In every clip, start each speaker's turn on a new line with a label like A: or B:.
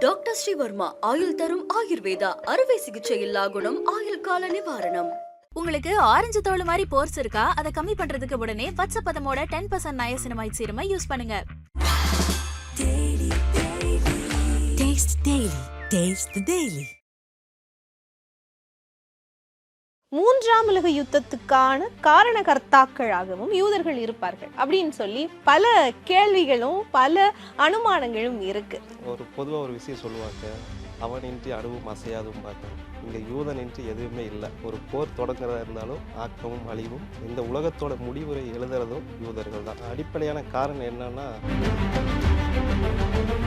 A: Doctor Sreevarma ஆயுள் தரும் ஆயுர்வேதா அறுவை சிகிச்சை இல்லா குணம் ஆயுள் கால நிவாரணம்.
B: உங்களுக்கு ஆரஞ்சு தோல் மாதிரி போர்ஸ் இருக்கா? அதை கம்மி பண்றதுக்கு உடனே பச்சை பதமோட டென் பர்சன்ட் நயசினமைட் சீரமை யூஸ் பண்ணுங்க.
C: Taste the Daily. Taste
D: மூன்றாம் உலக யுத்தத்துக்கான காரணகர்த்தாக்களாகவும் யூதர்கள் இருப்பார்கள் அப்படின்னு சொல்லி பல கேள்விகளும் பல அனுமானங்களும் இருக்கு.
E: ஒரு பொதுவாக ஒரு விஷயம் சொல்லுவாங்க. அவனின்றி அணுவும் அசையாதும் பார்க்கணும் இங்கே யூதனின்றி எதுவுமே இல்லை. ஒரு போர் தொடங்குறதா இருந்தாலும் ஆக்கமும் அழிவும் இந்த உலகத்தோட முடிவுரை எழுதுறதும் யூதர்கள் தான். அடிப்படையான காரணம் என்னன்னா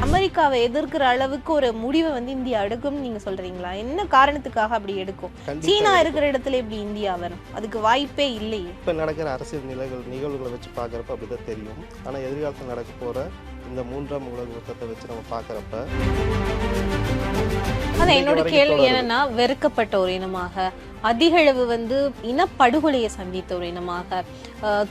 D: அமெரிக்காவை எதிர்க்கிற அளவுக்கு ஒரு முடிவை வந்து இந்தியா எடுக்கும்னு நீங்க சொல்றீங்களா? என்ன காரணத்துக்காக அப்படி எடுக்கும்? சீனா இருக்கிற இடத்துல எப்படி இந்தியா வரும்? அதுக்கு வாய்ப்பே இல்லையே.
E: இப்போ நடக்கிற அரசியல் நிலைகள் நிகழ்வுகளை வச்சு பார்க்குறப்ப அப்படி தான் தெரியும். ஆனால் எதிர்காலத்தில் நடக்க போகிற இந்த மூன்றாம் உலக யுத்தத்தை வச்சு நம்ம பார்க்குறப்ப
D: ஆனா என்னோட கேள்வி. என்னன்னா வெறுக்கப்பட்ட ஒரு இனமாக அதிக அளவு வந்து இனப்படுகொலையை சந்தித்த ஒரு இனமாக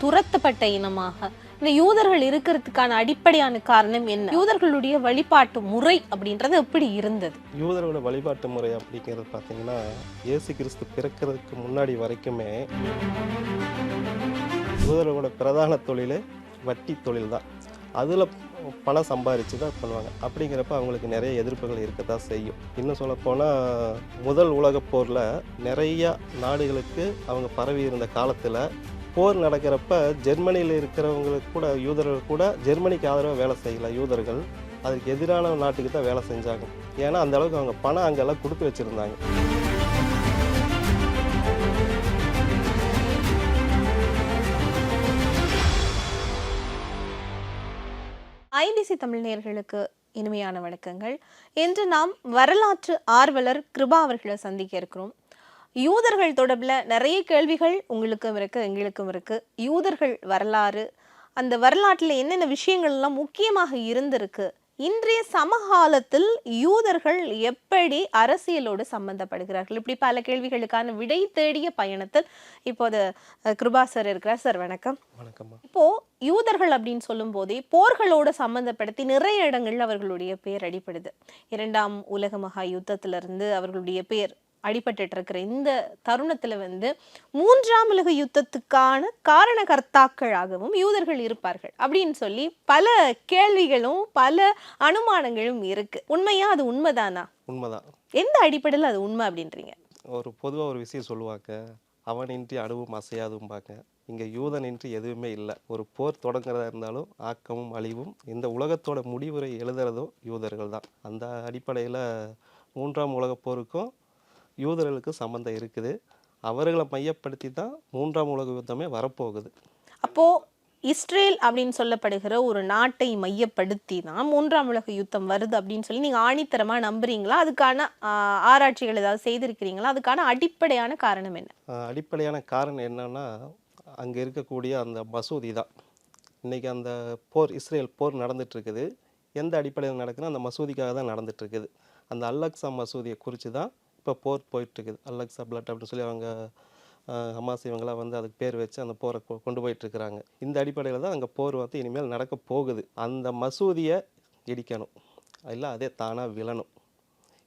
D: துரத்தப்பட்ட இனமாக இந்த யூதர்கள் இருக்கிறதுக்கான அடிப்படையான காரணம் என்ன? யூதர்களுடைய வழிபாட்டு முறை அப்படின்றது எப்படி இருந்தது?
E: யூதரோட வழிபாட்டு முறை அப்படிங்கிறது பார்த்தீங்கன்னா இயேசு கிறிஸ்து பிறக்கிறதுக்கு முன்னாடி வரைக்குமே யூதரோட பிரதான தொழிலே வட்டி தொழில் தான் அதில் பணம் சம்பாரித்து தான் பண்ணுவாங்க. அப்படிங்கிறப்ப அவங்களுக்கு நிறைய எதிர்ப்புகள் இருக்க தான் செய்யும். இன்னும் சொல்லப்போனால் முதல் உலகப் போரில் நிறைய நாடுகளுக்கு அவங்க பரவி இருந்த காலத்தில் போர் நடக்கிறப்ப ஜெர்மனியில் இருக்கிறவங்களுக்கு கூட யூதர்கள் கூட ஜெர்மனிக்கு ஆதரவாக வேலை செய்யல யூதர்கள். அதுக்கு எதிரான நாட்டுக்கு தான் வேலை செஞ்சாங்க. ஏன்னா அந்த அளவுக்கு அவங்க பணம் அங்கெல்லாம் கொடுத்து வச்சுருந்தாங்க.
D: ஐபிசி தமிழ் நேர்களுக்கு இனிமையான வணக்கங்கள். இன்று நாம் வரலாற்று ஆர்வலர் கிருபா அவர்களை சந்திக்க இருக்கிறோம். யூதர்கள் தொடர்பில் நிறைய கேள்விகள் உங்களுக்கும் இருக்கு எங்களுக்கும் இருக்கு. யூதர்கள் வரலாறு அந்த வரலாற்றில் என்னென்ன விஷயங்கள் எல்லாம் முக்கியமாக இருந்திருக்கு இன்றைய சமகாலத்தில் யூதர்கள் எப்படி அரசியலோடு சம்பந்தப்படுகிறார்கள்? இப்படி பல கேள்விகளுக்கான விடை தேடிய பயணத்தில் இப்போது கிருபா சார் இருக்கிறார். சார் வணக்கம்.
E: வணக்கம்மா.
D: இப்போ யூதர்கள் அப்படின்னு சொல்லும் போதே போர்களோடு சம்பந்தப்படுத்தி நிறைய இடங்கள்ல அவர்களுடைய பேர் அடிப்படுது இரண்டாம் உலக மகா யுத்தத்துல இருந்து அவர்களுடைய பேர் அடிபட்டுட்டு இருக்கிற இந்த தருணத்துல வந்து மூன்றாம் உலக யுத்தத்துக்கான காரணகர்த்தாக்களாகவும் யூதர்கள் இருப்பார்கள் அப்படின்னு சொல்லி பல கேள்விகளும் பல அனுமானங்களும் இருக்கு. உண்மையா அது உண்மைதானா?
E: உண்மைதான்.
D: எந்த அடிப்படையில் அது உண்மை அப்படின்றீங்க?
E: ஒரு பொதுவாக ஒரு விஷயம் சொல்லுவாங்க அவனின்றி அணுவும் அசையாதும் பார்க்க இங்கே யூதனின்றி எதுவுமே இல்லை. ஒரு போர் தொடங்குறதா இருந்தாலும் ஆக்கமும் அழிவும் இந்த உலகத்தோட முடிவுரை எழுதுறதும் யூதர்கள் தான். அந்த அடிப்படையில் மூன்றாம் உலகப் போருக்கும் யூதர்களுக்கு சம்மந்தம் இருக்குது. அவர்களை மையப்படுத்தி தான் மூன்றாம் உலக யுத்தமே வரப்போகுது.
D: அப்போ இஸ்ரேல் அப்படின்னு சொல்லப்படுகிற ஒரு நாட்டை மையப்படுத்தி தான் மூன்றாம் உலக யுத்தம் வருது அப்படின்னு சொல்லி நீங்க ஆணித்தரமா நம்புறீங்களா? அதுக்கான ஆராய்ச்சிகள் ஏதாவது செய்திருக்கிறீங்களா? அதுக்கான அடிப்படையான காரணம் என்ன?
E: அடிப்படையான காரணம் என்னன்னா அங்கே இருக்கக்கூடிய அந்த மசூதி தான். இன்றைக்கி அந்த போர் இஸ்ரேல் போர் நடந்துட்டு இருக்குது எந்த அடிப்படையில் நடக்குதுன்னா அந்த மசூதிக்காக தான் நடந்துட்டு இருக்குது அந்த அல்லக்ஸா மசூதியை குறித்து தான் இப்போ போர் போயிட்டுருக்குது. அலெக்ஸா பிளட் அப்படின்னு சொல்லி அவங்க ஆஹ் ஹமாஸ் வந்து அதுக்கு பேர் வச்சு அந்த போரை கொ- கொண்டு போயிட்டுருக்குறாங்க. இந்த அடிப்படையில் தான் அங்கே போர் வந்து இனிமேல் நடக்க போகுது. அந்த மசூதியை இடிக்கணும். இல்லை அதே தானாக விழணும்.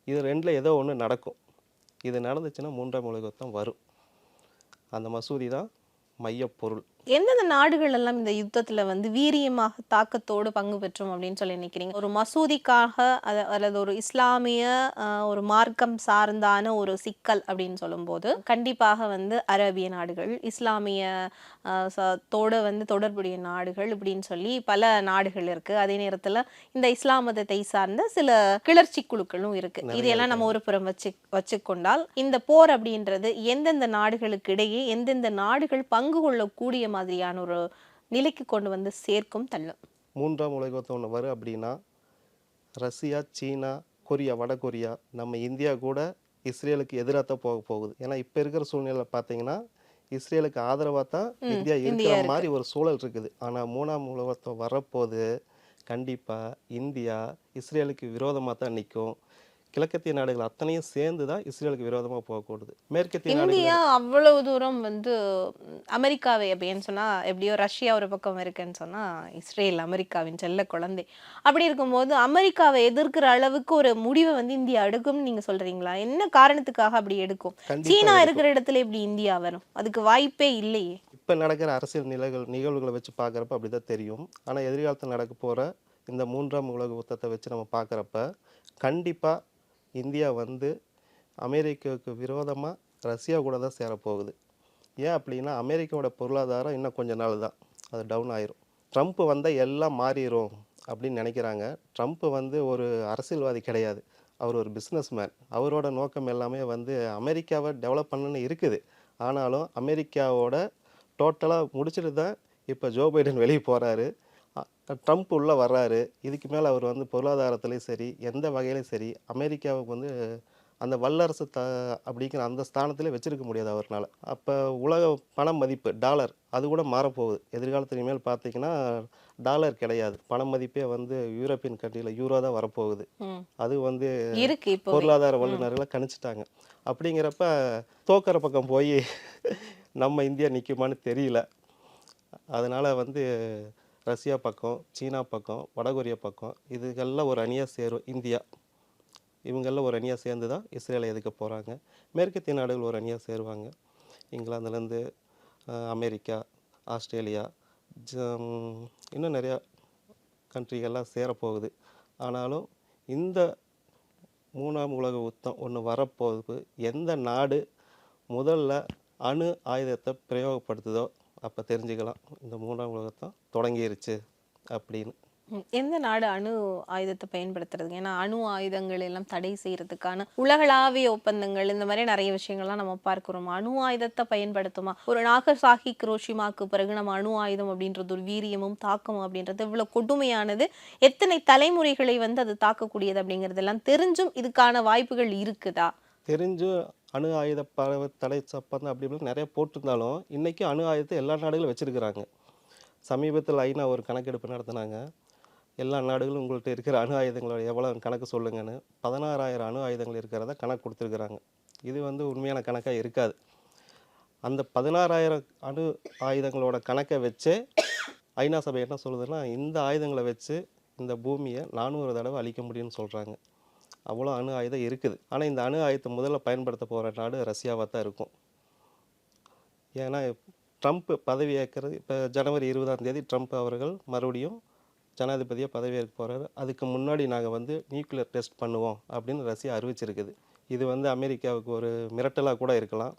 E: இது ரெண்டில் ஏதோ ஒன்று நடக்கும். இது நடந்துச்சுன்னா மூன்றாம் உலகத்தான் வரும். அந்த மசூதி தான் மையப்பொருள்
D: எந்தெந்த நாடுகள் எல்லாம் இந்த யுத்தத்துல வந்து வீரியமாக தாக்கத்தோடு பங்கு பெற்றோம் அப்படின்னு சொல்லி நினைக்கிறீங்க? ஒரு மசூதிக்காக அத- அல்லது ஒரு இஸ்லாமிய ஒரு மார்க்கம் சார்ந்தான ஒரு சிக்கல் அப்படின்னு சொல்லும்போது கண்டிப்பாக வந்து அரேபிய நாடுகள் இஸ்லாமிய தோட வந்து தொடர்புடைய நாடுகள் இப்படின்னு சொல்லி பல நாடுகள் இருக்கு. அதே நேரத்துல இந்த இஸ்லாம் மதத்தை சார்ந்த சில கிளர்ச்சி குழுக்களும் இருக்கு.
E: நிறைய
D: இதையெல்லாம் நம்ம ஒரு புறம் வச்சு வச்சுக்கொண்டால் இந்த போர் அப்படின்றது எந்தெந்த நாடுகளுக்கு இடையே எந்தெந்த நாடுகள் பங்கு கொள்ளக்கூடிய மாதிரியான ஒரு நிலைக்கு கொண்டு வந்து சேர்க்கும் தள்ளும்.
E: மூன்றாம் உலக யுத்தம் ஒன்று வரும் அப்படின்னா ரஷ்யா சீனா கொரியா வட கொரியா நம்ம இந்தியா கூட இஸ்ரேலுக்கு எதிராக தான் போக போகுது. ஏன்னா இப்போ இருக்கிற சூழ்நிலை பார்த்தீங்கன்னா இஸ்ரேலுக்கு ஆதரவாக தான் இந்தியா இருக்கிற
D: இருக்கு.
E: மாதிரி ஒரு சூழல் இருக்குது. ஆனால் மூணாம் உலகத்தம் வரப்போது கண்டிப்பாக இந்தியா இஸ்ரேலுக்கு விரோதமாக தான் நிற்கும் கிழக்கத்திய நாடுகள் அத்தனையும் சேர்ந்து தான் இஸ்ரேலுக்கு விரோதமாக போகக்கூடாது. மேற்கத்திய
D: இந்தியா அவ்வளவு தூரம் வந்து அமெரிக்காவை அப்படின்னு சொன்னா எப்படியோ ரஷ்யா ஒரு பக்கம் இருக்குன்னு சொன்னா இஸ்ரேல் அமெரிக்காவின் செல்ல குழந்தை. அப்படி இருக்கும்போது அமெரிக்காவை எதிர்க்கிற அளவுக்கு ஒரு முடிவை வந்து இந்தியா எடுக்கும்னு நீங்க சொல்றீங்களா? என்ன காரணத்துக்காக அப்படி எடுக்கும்? சீனா. இருக்கிற இடத்துல எப்படி இந்தியா வரும்? அதுக்கு வாய்ப்பே இல்லையே.
E: இப்போ நடக்கிற அரசியல் நிலைகள் நிகழ்வுகளை வச்சு பார்க்குறப்ப அப்படி தான் தெரியும். ஆனால் எதிர்காலத்தில் நடக்க போகிற இந்த மூன்றாம் உலக யுத்தத்தை வச்சு நம்ம பார்க்குறப்ப கண்டிப்பாக இந்தியா வந்து அமெரிக்காவுக்கு விரோதமாக ரஷ்யா கூட தான் சேரப்போகுது. ஏன் அப்படின்னா அமெரிக்காவோட பொருளாதாரம் இன்னும் கொஞ்ச நாள் தான். அது டவுன் ஆயிரும். ட்ரம்ப் வந்தால் எல்லாம் மாறிடும் அப்படின்னு நினைக்கிறாங்க. ட்ரம்ப் வந்து ஒரு அரசியல்வாதி கிடையாது. அவர் ஒரு பிஸ்னஸ்மேன் அவரோட நோக்கம் எல்லாமே வந்து அமெரிக்காவை டெவலப் பண்ணணும்னு இருக்குது. ஆனாலும் அமெரிக்காவோட டோட்டலாக முடிச்சுட்டு தான் இப்போ ஜோ பைடன் வெளியே போகிறாரு ட்ரம்ப் உள்ளே வர்றாரு. இதுக்கு மேலே அவர் வந்து பொருளாதாரத்துலேயும் சரி எந்த வகையிலையும் சரி அமெரிக்காவுக்கு வந்து அந்த வல்லரசு த அப்படிங்கிற அந்த ஸ்தானத்திலே வச்சிருக்க முடியாது அவர்னால. அப்போ உலக பண மதிப்பு டாலர் அது கூட மாறப்போகுது. எதிர்காலத்து இனிமேல் பார்த்தீங்கன்னா டாலர் கிடையாது. பண மதிப்பே வந்து யூரோப்பியன் கண்ட்ரியில் யூரோ தான் வரப்போகுது. அது வந்து பொருளாதார வல்லுநர்களை கணிச்சிட்டாங்க. அப்படிங்கிறப்ப தோக்கிற பக்கம் போய் நம்ம இந்தியா நிற்குமான்னு தெரியல. அதனால் வந்து ரஷ்யா பக்கம் சீனா பக்கம் வடகொரியா பக்கம் இதுக்கெல்லாம் ஒரு அணியாக சேரும் இந்தியா. இவங்கெல்லாம் ஒரு அணியாக சேர்ந்து தான் இஸ்ரேலை எதுக்க போகிறாங்க மேற்கத்திய நாடுகள் ஒரு அணியாக சேருவாங்க. இங்கிலாந்துலேருந்து அமெரிக்கா ஆஸ்திரேலியா ஜ- இன்னும் நிறையா கண்ட்ரிகள்லாம் சேரப்போகுது. ஆனாலும் இந்த மூணாம் உலக யுத்தம் ஒன்று வரப்போகுது. எந்த நாடு முதல்ல அணு ஆயுதத்தை பிரயோகப்படுத்துதோ அப்போ தெரிஞ்சுக்கலாம். இந்த மூணாம் உலகத்தம் தொடங்கிருச்சு அப்படின்னு.
D: எந்த நாடு அணு ஆயுதத்தை பயன்படுத்துறது? ஏன்னா அணு ஆயுதங்கள் எல்லாம் தடை செய்யறதுக்கான உலகளாவிய ஒப்பந்தங்கள் இந்த மாதிரி நிறைய விஷயங்கள்லாம் நம்ம பார்க்கிறோம். அணு ஆயுதத்தை பயன்படுத்துமா? ஒரு நாகசாகி குரோஷிமாக்கு பிறகு நம்ம அணு ஆயுதம் அப்படின்றது ஒரு வீரியமும் தாக்கமும் அப்படின்றது இவ்வளவு கொடுமையானது. எத்தனை தலைமுறைகளை வந்து அது தாக்கக்கூடியது அப்படிங்கறதெல்லாம் தெரிஞ்சும் இதுக்கான வாய்ப்புகள் இருக்குதா?
E: தெரிஞ்சு அணு ஆயுத பரவ தடை சப்பந்தம் அப்படி இப்படின்னு நிறைய போட்டிருந்தாலும் இன்றைக்கி அணு ஆயுதத்தை எல்லா நாடுகளும் வச்சுருக்கிறாங்க. சமீபத்தில் ஐநா ஒரு கணக்கெடுப்பு நடத்தினாங்க. எல்லா நாடுகளும் உங்கள்கிட்ட இருக்கிற அணு ஆயுதங்களோட எவ்வளோ கணக்கு சொல்லுங்கன்னு பதினாறாயிரம் அணு ஆயுதங்கள் இருக்கிறத கணக்கு கொடுத்துருக்குறாங்க. இது வந்து உண்மையான கணக்காக இருக்காது. அந்த பதினாறாயிரம் அணு ஆயுதங்களோட கணக்கை வச்சே ஐநா சபை என்ன சொல்லுதுன்னா இந்த ஆயுதங்களை வச்சு இந்த பூமியை நானூறு தடவை அழிக்க முடியும்னு சொல்கிறாங்க அவ்வளோ அணு ஆயுதம் இருக்குது. ஆனால் இந்த அணு ஆயுதத்தை முதல்ல பயன்படுத்த போகிற நாடு ரஷ்யாவாக தான் இருக்கும். ஏன்னா ட்ரம்ப் பதவி ஏற்கிறது இப்போ ஜனவரி இருபதாம் தேதி ட்ரம்ப் அவர்கள் மறுபடியும் ஜனாதிபதியாக பதவியேற்க போகிறாரு அதுக்கு முன்னாடி நாங்கள் வந்து நியூக்ளியர் டெஸ்ட் பண்ணுவோம் அப்படின்னு ரஷ்யா அறிவிச்சிருக்குது. இது வந்து அமெரிக்காவுக்கு ஒரு மிரட்டலாக கூட இருக்கலாம்.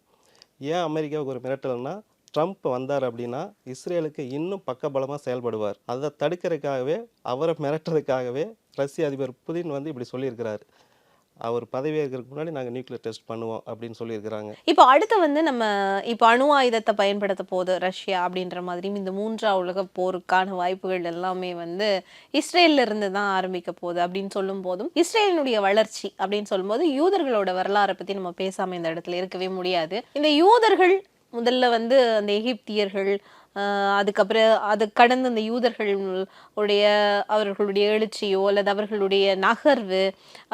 E: ஏன் அமெரிக்காவுக்கு ஒரு மிரட்டல்னால் ட்ரம்ப் வந்தார் அப்படின்னா இஸ்ரேலுக்கு இன்னும் பக்கபலமாக செயல்படுவார். அதை தடுக்கிறதுக்காகவே அவரை மிரட்டுறதுக்காகவே ரஷ்ய அதிபர் புதின் வந்து இப்படி சொல்லியிருக்கிறாரு. அவர் பதவியேற்கிறதுக்கு முன்னாடி நாங்கள் நியூக்ளியர் டெஸ்ட் பண்ணுவோம் அப்படின்னு சொல்லியிருக்கிறாங்க.
D: இப்போ அடுத்து வந்து நம்ம இப்போ அணு ஆயுதத்தை பயன்படுத்த போகுது ரஷ்யா அப்படின்ற மாதிரியும் இந்த மூன்றாம் உலக போருக்கான வாய்ப்புகள் எல்லாமே வந்து இஸ்ரேல்ல இருந்து தான் ஆரம்பிக்க போகுது அப்படின்னு சொல்லும் போதும் இஸ்ரேலினுடைய வளர்ச்சி அப்படின்னு சொல்லும்போது யூதர்களோட வரலாறை பற்றி நம்ம பேசாமல் இந்த இடத்துல இருக்கவே முடியாது. இந்த யூதர்கள் முதல்ல வந்து அந்த எகிப்தியர்கள் அதுக்கப்புறம் அது கடந்து அந்த யூதர்கள் உடைய அவர்களுடைய எழுச்சியோ அல்லது அவர்களுடைய நகர்வு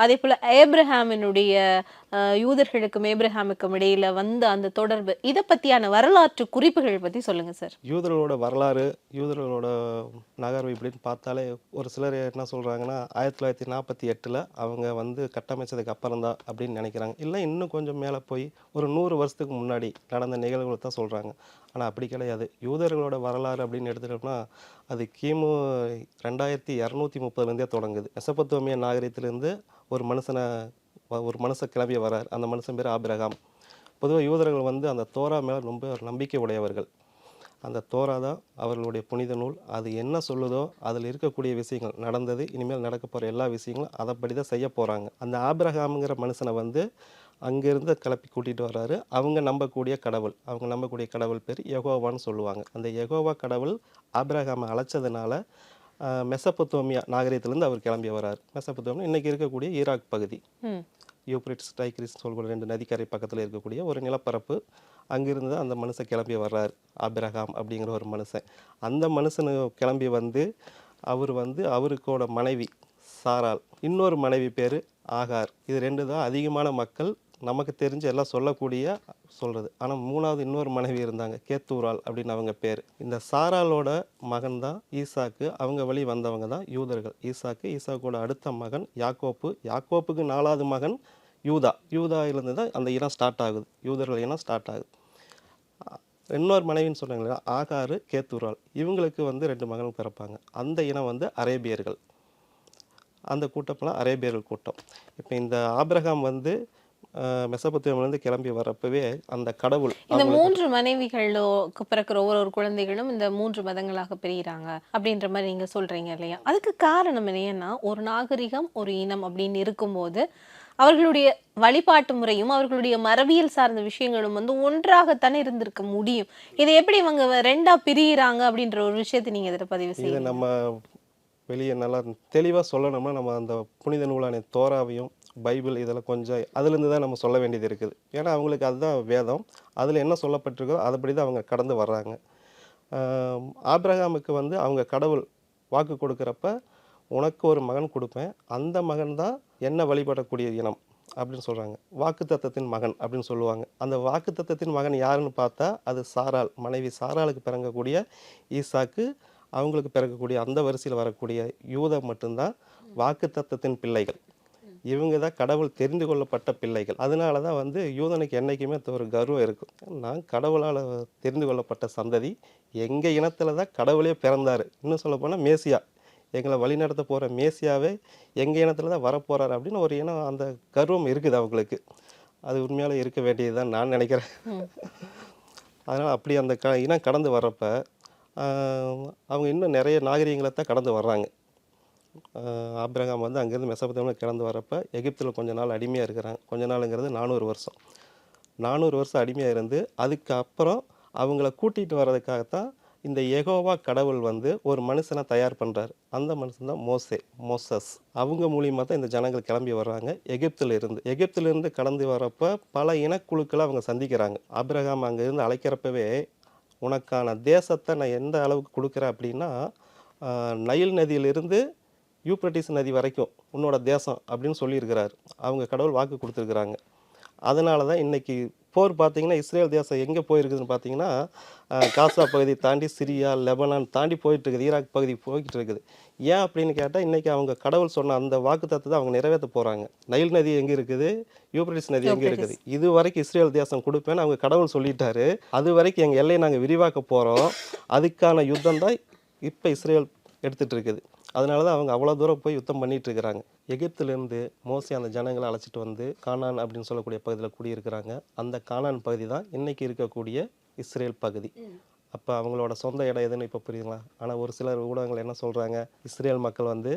D: அதே போல் ஏப்ரஹாமினுடைய யூதர்களுக்கும் ஏப்ரஹாமுக்கும் இடையில வந்த அந்த தொடர்பு இதை பற்றியான வரலாற்று குறிப்புகள் பற்றி சொல்லுங்கள் சார்.
E: யூதர்களோட வரலாறு யூதர்களோட நகர்வு இப்படின்னு பார்த்தாலே ஒரு சிலர் என்ன சொல்கிறாங்கன்னா ஆயிரத்தி தொள்ளாயிரத்தி நாற்பத்தி எட்டில் அவங்க வந்து கட்டமைச்சதுக்கு அப்புறம் தான் அப்படின்னு நினைக்கிறாங்க. இல்லை இன்னும் கொஞ்சம் மேலே போய் ஒரு நூறு வருஷத்துக்கு முன்னாடி நடந்த நிகழ்வுகளை தான் சொல்கிறாங்க ஆனால் அப்படி கிடையாது. யூதர்களோட வரலாறு அப்படின்னு எடுத்துட்டோம்னா அது கிமு ரெண்டாயிரத்தி இரநூத்தி முப்பதுலேருந்தே தொடங்குது. மெசபத்தோமிய நாகரிகத்திலேருந்து ஒரு மனுஷனை ஒரு மனுஷன் கிளம்பி வரார் அந்த மனுஷன் பேர் ஆபிரகாம். பொதுவாக யூதர்கள் வந்து அந்த தோரா மேலே ரொம்ப நம்பிக்கை உடையவர்கள். அந்த தோரா தான் அவர்களுடைய புனித நூல். அது என்ன சொல்லுதோ அதில் இருக்கக்கூடிய விஷயங்கள் நடந்தது இனிமேல் நடக்க போகிற எல்லா விஷயங்களும் அதைப்படி தான் செய்ய போகிறாங்க அந்த ஆபிரகாமுங்கிற மனுஷனை வந்து அங்கேருந்து கிளப்பி கூட்டிகிட்டு வர்றாரு. அவங்க நம்பக்கூடிய கடவுள் அவங்க நம்பக்கூடிய கடவுள் பேர் யெகோவான்னு சொல்லுவாங்க. அந்த யெகோவா கடவுள் ஆபிரகாமை அழைச்சதுனால மெசபொத்தோமியா நாகரிகத்திலேருந்து அவர் கிளம்பி வரார் மெசபொத்தோமியா இன்றைக்கி இருக்கக்கூடிய ஈராக் பகுதி. யூப்ரிட்ஸ் டைக்ரிஸ் சொல்லக்கூடிய ரெண்டு நதிக்கரை பக்கத்தில் இருக்கக்கூடிய ஒரு நிலப்பரப்பு அங்கிருந்து தான் அந்த மனுஷன் கிளம்பி வர்றார். ஆபிரகாம் அப்படிங்கிற ஒரு மனுஷன். அந்த மனுஷனு கிளம்பி வந்து அவர் வந்து அவருக்கோட மனைவி சாராள் இன்னொரு மனைவி பேர் ஆகார். இது ரெண்டு தான் அதிகமான மக்கள் நமக்கு தெரிஞ்சு எல்லாம் சொல்லக்கூடிய சொல்கிறது ஆனால் மூணாவது இன்னொரு மனைவி இருந்தாங்க கேத்தூரால் அப்படின்னு அவங்க பேர். இந்த சாராலோட மகன் தான் ஈசாக்கு. அவங்க வழி வந்தவங்க தான் யூதர்கள். ஈசாக்கு ஈசாக்கோட அடுத்த மகன் யாக்கோப்பு. யாக்கோப்புக்கு நாலாவது மகன் யூதா. யூதாயிலிருந்து தான் அந்த இனம் ஸ்டார்ட் ஆகுது. யூதர்கள் இனம் ஸ்டார்ட் ஆகுது. இன்னொரு மனைவின்னு சொன்னாங்க ஆகாறு ஆகாரு கேத்தூரால். இவங்களுக்கு வந்து ரெண்டு மகன் பிறப்பாங்க. அந்த இனம் வந்து அரேபியர்கள். அந்த கூட்டம்லாம் அரேபியர்கள் கூட்டம். இப்போ இந்த ஆபிரகாம் வந்து அஹ், மெசபொத்தேமியாவிலேருந்து கிளம்பி வரப்பவே அந்த கடவுள்
D: இந்த மூன்று மனைவிகளுக்கு பிறக்கிற ஒவ்வொரு ஒரு குழந்தைகளும் இந்த மூன்று மதங்களாக பிரிகிறாங்க அப்படின்ற மாதிரி நீங்க சொல்றீங்க இல்லையா? அதுக்கு காரணம் என்னன்னா ஒரு நாகரிகம் ஒரு இனம் அப்படின்னு இருக்கும்போது அவர்களுடைய வழிபாட்டு முறையும் அவர்களுடைய மரபியல் சார்ந்த விஷயங்களும் வந்து ஒன்றாகத்தானே இருந்திருக்க முடியும். இதை எப்படி இவங்க ரெண்டா பிரியிறாங்க அப்படின்ற ஒரு விஷயத்தை நீங்க இதில் பதிவு செய்யுங்க
E: நம்ம வெளியே நல்லா தெளிவாக சொல்லணும்னா நம்ம அந்த புனித நூலான தோராவையும் பைபிள் இதெல்லாம் கொஞ்சம் அதுலேருந்து தான் நம்ம சொல்ல வேண்டியது இருக்குது. ஏன்னா அவங்களுக்கு அதுதான் வேதம். அதில் என்ன சொல்லப்பட்டிருக்கோ அதுபடி தான் அவங்க கடந்து வர்றாங்க. ஆப்ரஹாமுக்கு வந்து அவங்க கடவுள் வாக்கு கொடுக்குறப்ப உனக்கு ஒரு மகன் கொடுப்பேன். அந்த மகன் தான் என்ன வழிபடக்கூடிய இனம். அப்படின்னு சொல்கிறாங்க வாக்கு மகன் அப்படின்னு சொல்லுவாங்க. அந்த வாக்கு மகன் யாருன்னு பார்த்தா அது சாரால் மனைவி சாராளுக்கு பிறங்கக்கூடிய ஈசாக்கு அவங்களுக்கு பிறக்கக்கூடிய அந்த வரிசையில் வரக்கூடிய யூதம் மட்டும்தான் வாக்கு பிள்ளைகள். இவங்க தான் கடவுள் தெரிந்து கொள்ளப்பட்ட பிள்ளைகள். அதனால தான் வந்து யூதனுக்கு என்றைக்குமே ஒரு கர்வம் இருக்கும். நான் கடவுளால் தெரிந்து கொள்ளப்பட்ட சந்ததி எங்கள் இனத்தில் தான் கடவுளே பிறந்தார். இன்னும் சொல்லப்போனால் மேசியா. எங்களை வழிநடத்த போகிற மேசியாவே எங்கள் இனத்தில் தான் வரப்போகிறார் அப்படின்னு ஒரு இனம் அந்த கர்வம் இருக்குது அவங்களுக்கு. அது உண்மையாலே இருக்க வேண்டியது தான் நான் நினைக்கிறேன். அதனால் அப்படி அந்த க இனம் கடந்து வர்றப்ப அவங்க இன்னும் நிறைய நாகரிகங்களை தான் கடந்து வர்றாங்க. ஆப்ரகாம் வந்து அங்கேருந்து மெசபத்தோமில் கிடந்து வரப்போ எகிப்தில் கொஞ்ச நாள் அடிமையாக இருக்கிறாங்க. கொஞ்ச நாளுங்கிறது நானூறு வருஷம். நானூறு வருஷம் அடிமையாக இருந்து அதுக்கப்புறம் அவங்கள கூட்டிகிட்டு வர்றதுக்காகத்தான் இந்த எகோவா கடவுள் வந்து ஒரு மனுஷனை தயார் பண்ணுறாரு அந்த மனுஷன் தான் மோசே மோசஸ். அவங்க மூலியமாக தான் இந்த ஜனங்கள் கிளம்பி வர்றாங்க எகிப்தில் இருந்து. எகிப்தில் இருந்து கடந்து வரப்போ பல இனக்குழுக்களை அவங்க சந்திக்கிறாங்க. ஆபிரகாம் அங்கேருந்து அழைக்கிறப்பவே உனக்கான தேசத்தை நான் எந்த அளவுக்கு கொடுக்குறேன் அப்படின்னா நயில் நதியிலிருந்து யூப்ரட்டிஸ் நதி வரைக்கும் உன்னோட தேசம் அப்படின்னு சொல்லியிருக்கிறாரு. அவங்க கடவுள் வாக்கு கொடுத்துருக்குறாங்க. அதனால தான் இன்னைக்கு போர் பார்த்தீங்கன்னா இஸ்ரேல் தேசம் எங்கே போயிருக்குதுன்னு பார்த்தீங்கன்னா காசா பகுதி தாண்டி சிரியா லெபனான் தாண்டி போயிட்டு இருக்குது ஈராக் பகுதி போய்கிட்டு இருக்குது ஏன் அப்படின்னு கேட்டால் இன்னைக்கு அவங்க கடவுள் சொன்ன அந்த வாக்கு தத்துவத்தை அவங்க நிறைவேற்ற போகிறாங்க நைல் நதி எங்கே இருக்குது? யூப்ரட்டிஸ் நதி எங்கே இருக்குது? இது வரைக்கும் இஸ்ரேல் தேசம் கொடுப்பேன்னு அவங்க கடவுள் சொல்லிட்டாரு. அது வரைக்கும் எங்கள் எல்லையை நாங்கள் விரிவாக்க போகிறோம் அதுக்கான யுத்தம் தான் இப்போ இஸ்ரேல் எடுத்துட்டு இருக்குது. அதனால தான் அவங்க அவ்வளோ தூரம் போய் யுத்தம் பண்ணிட்டு இருக்கிறாங்க. எகிப்திலேருந்து மோசி அந்த ஜனங்களை அழைச்சிட்டு வந்து கானான் அப்படின்னு சொல்லக்கூடிய பகுதியில் குடியிருக்கிறாங்க. அந்த கானான் பகுதி தான் இன்னைக்கு இருக்கக்கூடிய இஸ்ரேல் பகுதி. அப்போ அவங்களோட சொந்த இடம் எதுன்னு இப்போ புரியுதுங்களா? ஆனால் ஒரு சிலர் ஊடகங்கள் என்ன சொல்கிறாங்க இஸ்ரேல் மக்கள் வந்து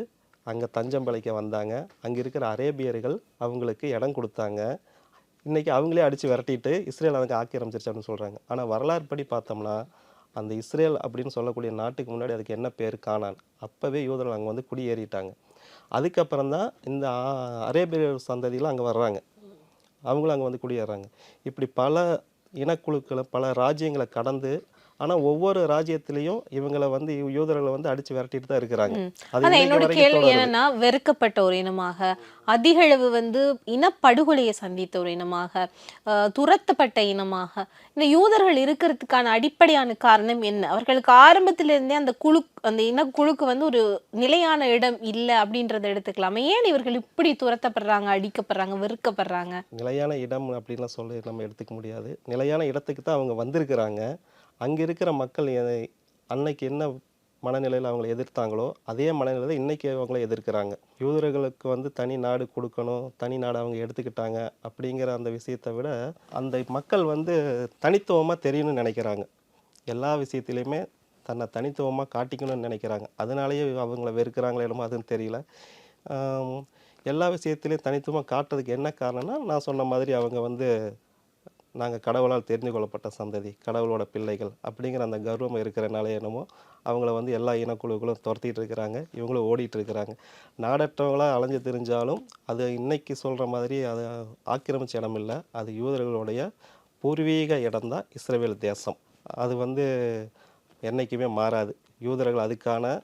E: அங்கே தஞ்சம் பிழைக்க வந்தாங்க. அங்கே இருக்கிற அரேபியர்கள் அவங்களுக்கு இடம் கொடுத்தாங்க. இன்னைக்கு அவங்களே அடித்து விரட்டிட்டு இஸ்ரேல் அவங்க ஆக்கிரமிச்சிருச்சு அப்படின்னு சொல்கிறாங்க ஆனால் வரலாறு படி பார்த்தோம்னா அந்த இஸ்ரேல் அப்படின்னு சொல்லக்கூடிய நாட்டுக்கு முன்னாடி அதுக்கு என்ன பேர் கானான் அப்போவே யூதர்கள் அங்கே வந்து குடியேறிட்டாங்க. அதுக்கப்புறம் தான் இந்த அரேபியர் சந்ததியில் அங்கே வர்றாங்க. அவங்களும் அங்கே வந்து குடியேறாங்க. இப்படி பல இனக்குழுக்களை பல ராஜ்யங்களை கடந்து ஆனால் ஒவ்வொரு ராஜ்யத்திலையும் இவங்களை வந்து யூதர்களை வந்து அடித்து விரட்டிட்டு தான் இருக்கிறாங்க.
D: ஆனா என்னோட கேள்வி. என்னன்னா வெறுக்கப்பட்ட ஒரு இனமாக அதிகளவு வந்து இனப்படுகொலையை சந்தித்த ஒரு இனமாக துரத்தப்பட்ட இனமாக. இந்த யூதர்கள் இருக்கிறதுக்கான அடிப்படையான காரணம் என்ன? அவர்களுக்கு ஆரம்பத்திலிருந்தே அந்த குழு அந்த இனக்குழுக்கு வந்து ஒரு நிலையான இடம் இல்லை அப்படின்றத எடுத்துக்கலாமே. ஏன் இவர்கள் இப்படி துரத்தப்படுறாங்க அடிக்கப்படுறாங்க வெறுக்கப்படுறாங்க?
E: நிலையான இடம் அப்படின்லாம் சொல்லி நம்ம எடுத்துக்க முடியாது. நிலையான இடத்துக்கு தான் அவங்க வந்திருக்கிறாங்க. அங்கே இருக்கிற மக்கள் அன்னைக்கு என்ன மனநிலையில் அவங்களை எதிர்த்தாங்களோ அதே மனநிலையில் இன்றைக்கி அவங்கள எதிர்க்கிறாங்க. யூதர்களுக்கு வந்து தனி நாடு கொடுக்கணும் தனி நாடு அவங்க எடுத்துக்கிட்டாங்க அப்படிங்கிற அந்த விஷயத்தை விட அந்த மக்கள் வந்து தனித்துவமாக தெரியணும்னு நினைக்கிறாங்க. எல்லா விஷயத்துலையுமே தன்னை தனித்துவமாக காட்டிக்கணும்னு நினைக்கிறாங்க. அதனாலேயே அவங்கள வெறுக்கிறாங்களே என்னமோ அதுவும் தெரியல. எல்லா விஷயத்துலையும் தனித்துவமாக காட்டுறதுக்கு என்ன காரணம்னா நான் சொன்ன மாதிரி அவங்க வந்து நாங்கள் கடவுளால் தெரிந்து கொள்ளப்பட்ட சந்ததி கடவுளோட பிள்ளைகள் அப்படிங்கிற அந்த கர்வம் இருக்கிறனால என்னமோ அவங்கள வந்து எல்லா இனக்குழுக்களும் துரத்திட்டு இருக்கிறாங்க. இவங்களும் ஓடிட்டு இருக்கிறாங்க. நாடற்றவங்களாக அலைஞ்சு தெரிஞ்சாலும் அது இன்னைக்கு சொல்கிற மாதிரி அது ஆக்கிரமிச்ச இடம் இல்லை. அது யூதர்களுடைய பூர்வீக இடம்தான் இஸ்ரேல் தேசம். அது வந்து என்றைக்குமே மாறாது. யூதர்கள் அதுக்கான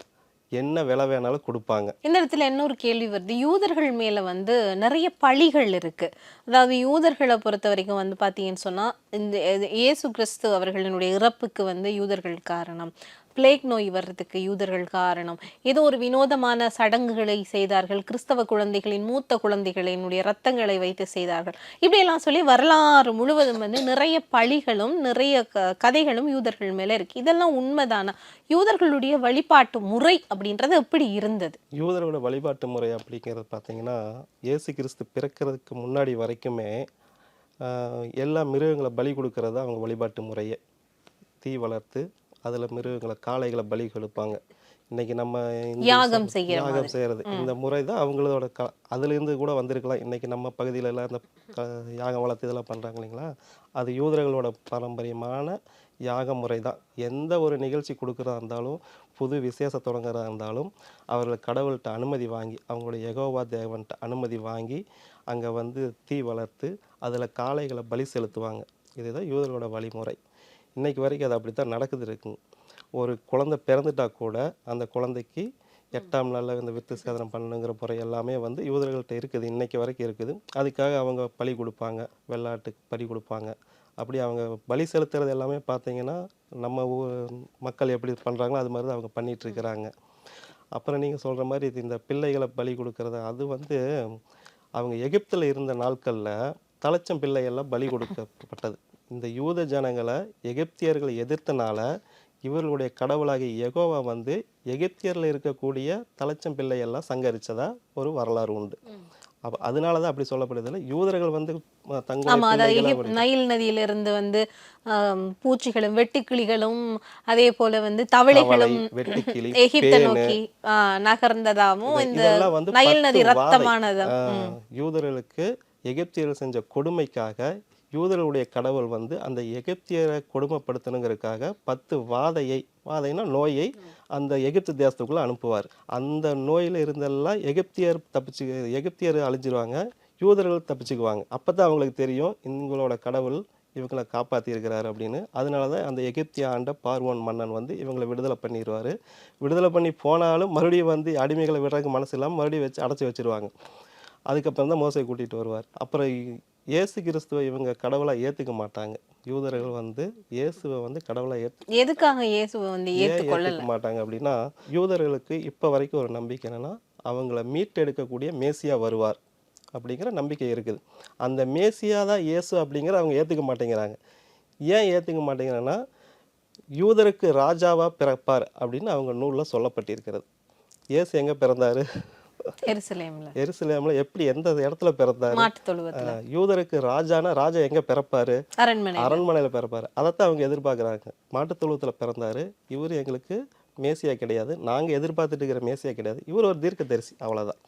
E: என்ன விலை வேணாலும் கொடுப்பாங்க.
D: இந்த இடத்துல இன்னொரு கேள்வி வருது? யூதர்கள் மேலே வந்து நிறைய பழிகள் இருக்குது அதாவது யூதர்களை பொறுத்த வரைக்கும் வந்து பார்த்தீங்கன்னு சொன்னால் இந்த இயேசு கிறிஸ்து அவர்களினுடைய இறப்புக்கு வந்து யூதர்கள் காரணம். பிளேக் நோய் வர்றதுக்கு யூதர்கள் காரணம். ஏதோ ஒரு வினோதமான சடங்குகளை செய்தார்கள். கிறிஸ்தவ குழந்தைகளின் மூத்த குழந்தைகளினுடைய ரத்தங்களை வைத்து செய்தார்கள். இப்படியெல்லாம் சொல்லி வரலாறு முழுவதும் வந்து நிறைய பழிகளும் நிறைய க- கதைகளும் யூதர்கள் மேலே இருக்கு. இதெல்லாம் உண்மைதானா? யூதர்களுடைய வழிபாட்டு முறை அப்படின்றது எப்படி இருந்தது?
E: யூதர்களோட வழிபாட்டு முறை அப்படிங்கிறது பார்த்தீங்கன்னா இயேசு கிறிஸ்து பிறக்கிறதுக்கு முன்னாடி வரைக்குமே எல்லா மிருகங்களை பலி கொடுக்கறது தான் அவங்க வழிபாட்டு முறையே தீ வளர்த்து அதில் மிருகங்களை காளைகளை பலி கொடுப்பாங்க. இன்னைக்கு நம்ம
D: யாகம் செய்கிற
E: யாகம். செய்கிறது இந்த முறை தான் அவங்களோட க அதுலேருந்து கூட வந்திருக்கலாம். இன்னைக்கு நம்ம பகுதியில எல்லாம் இந்த யாகம் வளர்த்து இதெல்லாம் பண்ணுறாங்க இல்லைங்களா? அது யூதர்களோட பாரம்பரியமான யாக முறை தான் எந்த ஒரு நிகழ்ச்சி கொடுக்குறதா இருந்தாலும் புது விசேஷம் தொடங்குறதா இருந்தாலும் அவர்கள் கடவுள்கிட்ட அனுமதி வாங்கி அவங்களுடைய யெகோவா தேவன்கிட்ட அனுமதி வாங்கி அங்கே வந்து தீ வளர்த்து அதில் காளைகளை பலி செலுத்துவாங்க. இதுதான் யூதர்களோட வழிமுறை. இன்றைக்கு வரைக்கும் அது அப்படி தான் நடக்குது இருக்குங்க ஒரு குழந்தை பிறந்துட்டா கூட அந்த குழந்தைக்கு எட்டாம் நாளில் இந்த வித்து சேதனம் பண்ணணுங்கிற முறை எல்லாமே வந்து யூதர்கள்ட்ட இருக்குது. இன்றைக்கு வரைக்கும் இருக்குது. அதுக்காக அவங்க பலி கொடுப்பாங்க. வெள்ளாட்டுக்கு பலி கொடுப்பாங்க. அப்படி அவங்க பலி செலுத்துறது எல்லாமே பார்த்தீங்கன்னா நம்ம ஊர் மக்கள் எப்படி பண்ணுறாங்களோ அது மாதிரி தான் அவங்க பண்ணிகிட்ருக்கிறாங்க அப்புறம் நீங்கள் சொல்கிற மாதிரி இது இந்த பிள்ளைகளை பலி கொடுக்கறது அது வந்து அவங்க எகிப்தில் இருந்த நாட்களில் தலைச்சம் பிள்ளையெல்லாம் பலி கொடுக்கப்பட்டது. இந்த யூத ஜனங்களை எகிப்தியர்களை எதிர்த்தனால இவர்களுடைய கடவுளாகிய யெகோவா வந்து எகிப்தியரில் இருக்கக்கூடிய தலைச்சம் பிள்ளையெல்லாம் சங்கரிச்சதா ஒரு வரலாறு உண்டு. அப்போ அதனால தான் அப்படி சொல்லப்படுதில்ல யூதர்கள் வந்து
D: எகிப் நைல் நதியிலிருந்து வந்து பூச்சிகளும் வெட்டுக்கிளிகளும் அதே போல வந்து தவளைகளும் எகிப்தை. நோக்கி நகர்ந்ததாகவும் இந்த நைல் நதி
E: ஆஹ், யூதர்களுக்கு எகிப்தியர்கள் செஞ்ச கொடுமைக்காக யூதர்களுடைய கடவுள் வந்து அந்த எகிப்தியரை கொடுமைப்படுத்தணுங்கிறதுக்காக பத்து வாதையை வாதைனா நோயை அந்த எகிப்து தேசத்துக்குள்ளே அனுப்புவார். அந்த நோயில் இருந்தெல்லாம் எகிப்தியர் தப்பிச்சு எகிப்தியர் அழிஞ்சிருவாங்க யூதர்கள் தப்பிச்சுக்குவாங்க. அப்போ தான் அவங்களுக்கு தெரியும் இவங்களோட கடவுள் இவங்களை காப்பாற்றியிருக்கிறாரு அப்படின்னு. அதனால தான் அந்த எகிப்திய ஆண்ட பார்வோன் மன்னன் வந்து இவங்களை விடுதலை பண்ணிடுவார் விடுதலை பண்ணி போனாலும் மறுபடியும் வந்து அடிமைகளை விடுறதுக்கு மனசு இல்லாமல் மறுபடியும் வச்சு அடைச்சி வச்சிருவாங்க. அதுக்கப்புறம் தான் மோசை கூட்டிகிட்டு வருவார். அப்புறம் இயேசு கிறிஸ்துவை இவங்க கடவுளாக ஏற்றுக்க மாட்டாங்க. யூதர்கள் வந்து இயேசுவை வந்து கடவுளாக ஏற்று
D: எதுக்காக இயேசுவை வந்து
E: ஏற்றுக்க மாட்டாங்க அப்படின்னா யூதர்களுக்கு இப்போ வரைக்கும் ஒரு நம்பிக்கை என்னன்னா அவங்கள மீட்டெடுக்கக்கூடிய மேசியா வருவார் அப்படிங்கிற நம்பிக்கை இருக்குது. அந்த மேசியா தான் இயேசு அப்படிங்கிற அவங்க ஏற்றுக்க மாட்டேங்கிறாங்க. ஏன் ஏற்றுக்க மாட்டேங்கிறாங்கன்னா யூதருக்கு ராஜாவா பிறப்பார் அப்படின்னு அவங்க நூலில் சொல்லப்பட்டிருக்கிறது. இயேசு எங்கே பிறந்தாரு?
D: எருசலேம்ல.
E: எருசலேமில் எப்படி எந்த இடத்துல பிறந்தாரு?
D: மாட்டு
E: யூதருக்கு ராஜானா ராஜா எங்கே பிறப்பாரு?
D: அரண்மனை
E: அரண்மனையில் பிறப்பாரு. அதைத்தான் அவங்க எதிர்பார்க்குறாங்க. மாட்டுத் தொழுவத்தில் பிறந்தாரு. இவர் எங்களுக்கு மேசியா கிடையாது. நாங்கள் எதிர்பார்த்துட்டு இருக்கிற மேசியா கிடையாது. இவர் ஒரு தீர்க்கதரிசி அவ்வளவுதான்.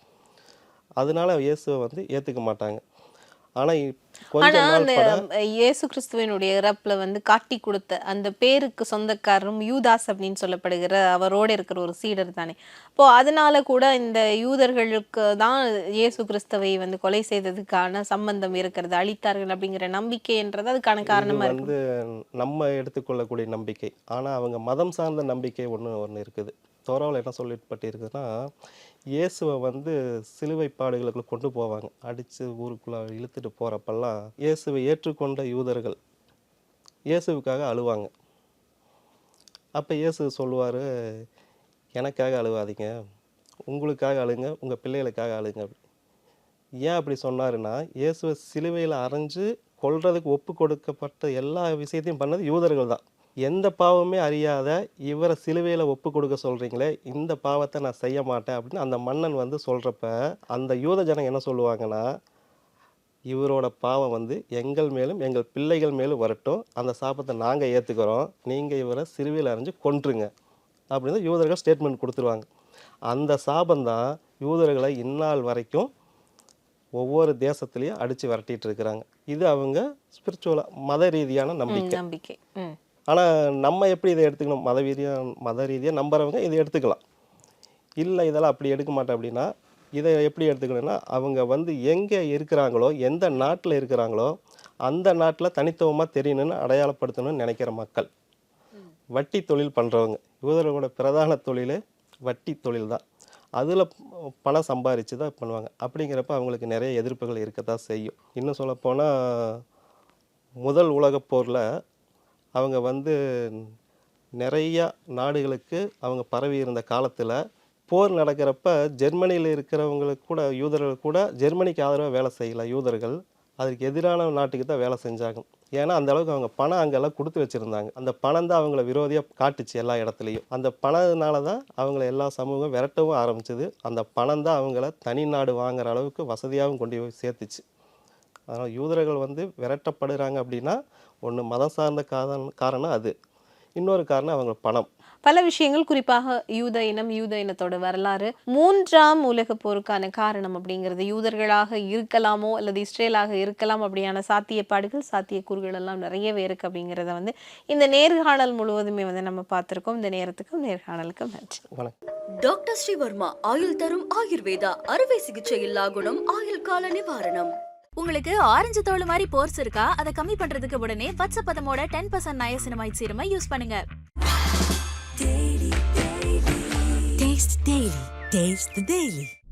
E: அதனால இயேசுவை வந்து ஏற்றுக்க மாட்டாங்க. ஆனால்
D: ஆனா அந்த இயேசு கிறிஸ்துவனுடைய இறப்புல வந்து காட்டி கொடுத்த அந்த பேருக்கு சொந்தக்காரரும் யூதாஸ் அப்படின்னு சொல்லப்படுகிற அவரோட இருக்கிற ஒரு சீடர் தானே. அப்போ அதனால கூட இந்த யூதர்களுக்கு தான் இயேசு கிறிஸ்துவை வந்து கொலை செய்ததுக்கான சம்பந்தம் இருக்கிறது அழித்தார்கள் அப்படிங்கிற நம்பிக்கைன்றது அதுக்கான காரணமா
E: வந்து நம்ம எடுத்துக்கொள்ளக்கூடிய நம்பிக்கை. ஆனால் அவங்க மதம் சார்ந்த நம்பிக்கை ஒன்று ஒன்று இருக்குது. தோராவில் என்ன சொல்லப்பட்டிருக்குன்னா இயேசுவை வந்து சிலுவை பாடுகளுக்குள்ள கொண்டு போவாங்க. அடித்து ஊருக்குள்ளே இழுத்துட்டு போகிறப்பெல்லாம் இயேசுவை ஏற்றுக்கொண்ட யூதர்கள் இயேசுவுக்காக அழுவாங்க. அப்போ இயேசு சொல்லுவார் எனக்காக அழுவாதீங்க. உங்களுக்காக அழுங்க. உங்கள் பிள்ளைகளுக்காக அழுங்க. அப்படி ஏன் அப்படி சொன்னாருன்னா இயேசுவை சிலுவையில் அரைஞ்சு கொள்றதுக்கு ஒப்பு கொடுக்கப்பட்ட எல்லா விஷயத்தையும் பண்ணது யூதர்கள் தான். எந்த பாவமே அறியாத இவரை சிலுவையில் ஒப்பு கொடுக்க சொல்கிறீங்களே இந்த பாவத்தை நான் செய்ய மாட்டேன் அப்படின்னு அந்த மன்னன் வந்து சொல்கிறப்ப அந்த யூத ஜனம் என்ன சொல்லுவாங்கன்னா இவரோட பாவம் வந்து எங்கள் மேலும் எங்கள் பிள்ளைகள் மேலும் வரட்டும். அந்த சாபத்தை நாங்கள் ஏற்றுக்கிறோம் நீங்கள் இவரை சிலுவையில் அரைஞ்சு கொன்றுங்க. அப்படின்னு யூதர்கள் ஸ்டேட்மெண்ட் கொடுத்துருவாங்க. அந்த சாபம்தான் யூதர்களை இந்நாள் வரைக்கும் ஒவ்வொரு தேசத்துலேயும் அடித்து விரட்டிட்டு இருக்கிறாங்க. இது அவங்க ஸ்பிரிச்சுவலாக மத ரீதியான நம்பிக்கை.
D: நம்பிக்கை. ம்.
E: ஆனால் நம்ம எப்படி இதை எடுத்துக்கணும்? மத ரீதியாக மத ரீதியாக நம்புறவங்க இதை எடுத்துக்கலாம். இல்லை இதெல்லாம் அப்படி எடுக்க மாட்டேன் அப்படின்னா இதை எப்படி எடுத்துக்கணும்னா அவங்க வந்து எங்கே இருக்கிறாங்களோ எந்த நாட்டில் இருக்கிறாங்களோ அந்த நாட்டில் தனித்துவமாக தெரியணும்னு அடையாளப்படுத்தணும்னு நினைக்கிற மக்கள். வட்டி தொழில் பண்ணுறவங்க யூதர்களோட பிரதான தொழில் வட்டி தொழில் தான். அதில் பணம் சம்பாரித்து தான் பண்ணுவாங்க. அப்படிங்கிறப்ப அவங்களுக்கு நிறைய எதிர்ப்புகள் இருக்க தான் செய்யும். இன்னும் சொல்லப்போனால் முதல் உலகப் போரில் அவங்க வந்து நிறையா நாடுகளுக்கு அவங்க பரவி இருந்த காலத்தில் போர் நடக்கிறப்ப ஜெர்மனியில் இருக்கிறவங்களுக்கு கூட யூதர்கள் கூட ஜெர்மனிக்கு ஆதரவாக வேலை செய்யலை யூதர்கள். அதுக்கு எதிரான நாட்டுக்கு தான் வேலை செஞ்சாங்க. ஏன்னா அந்த அளவுக்கு அவங்க பணம் அங்கெல்லாம் கொடுத்து வச்சுருந்தாங்க. அந்த பணம் தான் அவங்கள விரோதியாக காட்டுச்சு எல்லா இடத்துலையும். அந்த பணத்தினால தான் அவங்கள எல்லா சமூகம் விரட்டவும் ஆரம்பிச்சது. அந்த பணம் தான் அவங்கள தனி நாடு வாங்குற அளவுக்கு வசதியாகவும் கொண்டு போய் சேர்த்துச்சு. அதனால் யூதர்கள் வந்து விரட்டப்படுறாங்க அப்படின்னா ஒன்று மதம் சார்ந்த காரணம் காரணம் அது. இன்னொரு காரணம் அவங்க பணம்.
D: பல விஷயங்கள் குறிப்பாக யூத இனம் யூத இனத்தோட வரலாறு. மூன்றாம் உலக போருக்கான காரணம் அப்படிங்கிறது யூதர்களாக இருக்கலாமோ அல்லது இஸ்ரேலாக இருக்கலாம் அப்படியான சாத்தியப்பாடுகள் சாத்தியக்கூறுகள் எல்லாம் நிறையவே இருக்கு அப்படிங்கிறத வந்து இந்த நேர்காணல் முழுவதுமே வந்து நம்ம பார்த்துருக்கோம். இந்த நேரத்துக்கும் நேர்காணலுக்கும் நன்றி.
E: வணக்கம்.
A: டாக்டர் ஸ்ரீவர்மா ஆயுள் தரும் ஆயுர்வேதா அறுவை சிகிச்சை இல்லா குணம் ஆயுள் கால நிவாரணம்.
B: உங்களுக்கு ஆரஞ்சு தோல் மாதிரி போர்ஸ் இருக்கா? அதை கம்மி பண்றதுக்கு உடனே வச்சப்பதமோட டென் பர்சன்ட் நயசினமைட் சீரமை யூஸ் பண்ணுங்க.
C: Taste the taste Taste.